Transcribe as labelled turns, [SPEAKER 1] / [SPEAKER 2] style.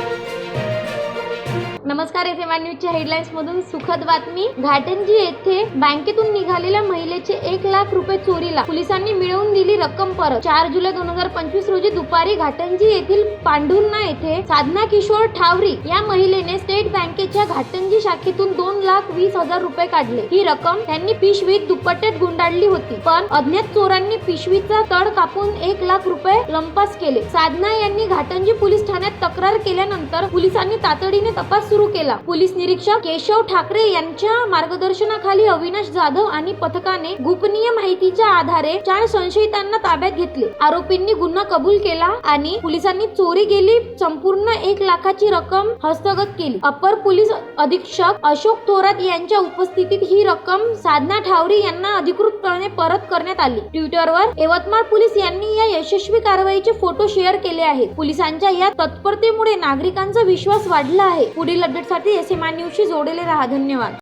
[SPEAKER 1] thank you नमस्कार F M न्यूजच्या headlines मधून सुखद बातमी. घाटंजी येथे बँकेतून निघालेल्या महिलेचे एक लाख रुपये चोरीला. पोलिसांनी मिळवून दिली रक्कम परत. चार जुलै दोन हजार पंचवीस रोजी दुपारी घाटंजी येथील पांढुर्णा येथे साधना किशोर ठावरी या महिलेने स्टेट बँकेच्या घाटंजी शाखेतून दोन लाख वीस हजार रुपये काढले. ही रक्कम त्यांनी पिशवीत दुपट्ट्यात गुंडाळली होती. पण अज्ञात चोरांनी पिशवीचा तड कापून एक लाख रुपये लंपास केले. साधना यांनी घाटंजी पोलीस ठाण्यात तक्रार केल्यानंतर पोलिसांनी तातडीने तपास सुरू केला. पोलीस निरीक्षक केशव ठाकरे यांच्या मार्गदर्शनाखाली अविनाश जाधव आणि पथकाने गोपनीय माहितीच्या आधारे चार संशयितांना ताब्यात घेतले. आरोपींनी गुन्हा कबूल केला आणि पोलिसांनी चोरी गेली संपूर्ण एक लाखाची रक्कम हस्तगत केली. अपर पोलीस अधीक्षक अशोक थोरात यांच्या उपस्थितीत ही रक्कम साधना ठावरे यांना अधिकृतपणे परत करण्यात आली. ट्विटरवर यवतमाळ पोलीस यांनी या यशस्वी कारवाईचे फोटो शेअर केले आहेत. पोलिसांच्या या तत्परतेमुळे नागरिकांचा विश्वास वाढला आहे. पुढील अपडेटसाठी एस एम न्यूजशी जोडलेले राहा. धन्यवाद.